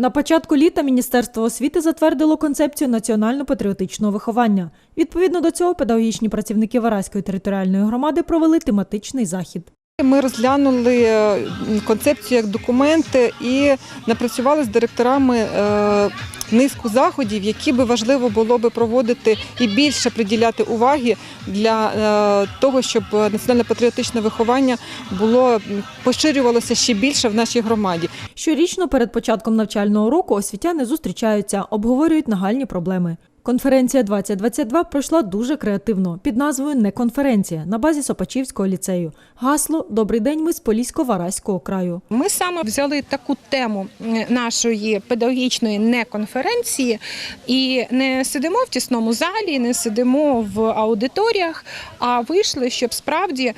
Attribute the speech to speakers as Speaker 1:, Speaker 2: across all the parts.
Speaker 1: На початку літа Міністерство освіти затвердило концепцію національно-патріотичного виховання. Відповідно до цього, педагогічні працівники Вараської територіальної громади провели тематичний захід.
Speaker 2: Ми розглянули е, концепцію як документи і напрацювали з директорами е, низку заходів, які би важливо було би проводити і більше приділяти уваги для е, того, щоб національно-патріотичне виховання було поширювалося ще більше в нашій громаді.
Speaker 1: Щорічно перед початком навчального року освітяни зустрічаються, обговорюють нагальні проблеми. Конференція 2022 пройшла дуже креативно під назвою Не конференція на базі Сопачівського ліцею. Гасло Добрий день ми з Полісько-Вараського краю.
Speaker 3: Ми саме взяли таку тему нашої педагогічної неконференції і не сидимо в тісному залі, не сидимо в аудиторіях, а вийшли, щоб справді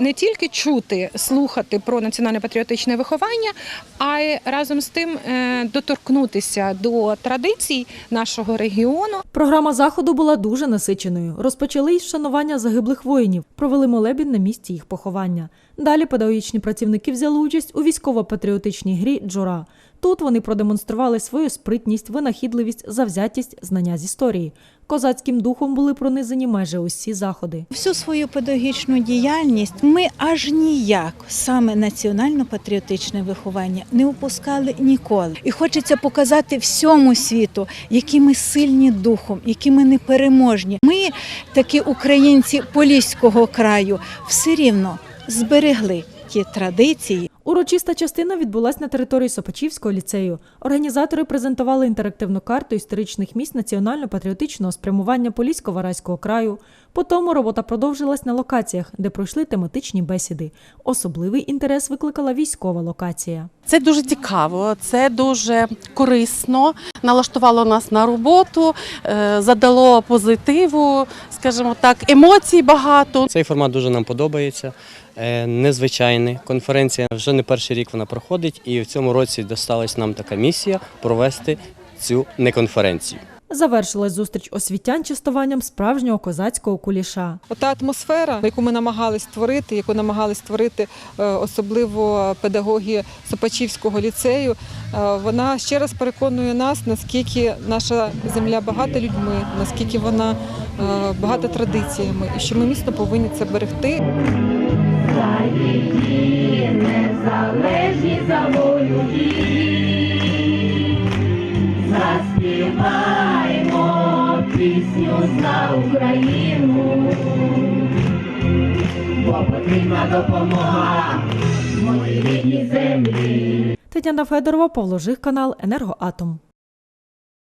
Speaker 3: не тільки чути, слухати про національне патріотичне виховання, а й разом з тим е, доторкнутися до традицій нашого регіону.
Speaker 1: Програма заходу була дуже насиченою. Розпочали із вшанування загиблих воїнів, провели молебін на місці їх поховання. Далі педагогічні працівники взяли участь у військово-патріотичній грі Джура. Тут вони продемонстрували свою спритність, винахідливість, завзятість, знання з історії. Козацьким духом були пронизані майже усі заходи.
Speaker 4: Всю свою педагогічну діяльність ми аж ніяк саме національно-патріотичне виховання не упускали ніколи. І хочеться показати всьому світу, які ми сильні духом, які ми непереможні. Ми, такі українці Поліського краю, все рівно зберегли ті традиції.
Speaker 1: Урочиста частина відбулася на території Сопачівського ліцею. Організатори презентували інтерактивну карту історичних місць національно-патріотичного спрямування полісько варайського краю. Потім робота продовжилась на локаціях, де пройшли тематичні бесіди. Особливий інтерес викликала військова локація.
Speaker 5: Це дуже цікаво, це дуже корисно, налаштувало нас на роботу, е, задало позитиву, скажімо так, емоцій багато.
Speaker 6: Цей формат дуже нам подобається. Е, Незвичайний. Конференція вже не перший рік вона проходить, і в цьому році досталась нам така місія провести цю неконференцію.
Speaker 1: Завершилась зустріч освітян частуванням справжнього козацького куліша.
Speaker 2: Ота атмосфера, яку ми намагались створити, яку намагались створити е, особливо педагоги Сопачівського ліцею, е, вона ще раз переконує нас, наскільки наша земля багата людьми, наскільки вона е, багата традиціями, і що ми міцно повинні це берегти.
Speaker 7: Пісню за Україну, бо потрібна допомога моїй рідній землі.
Speaker 1: Тетяна Федорова, Павло Жих, канал Енергоатом.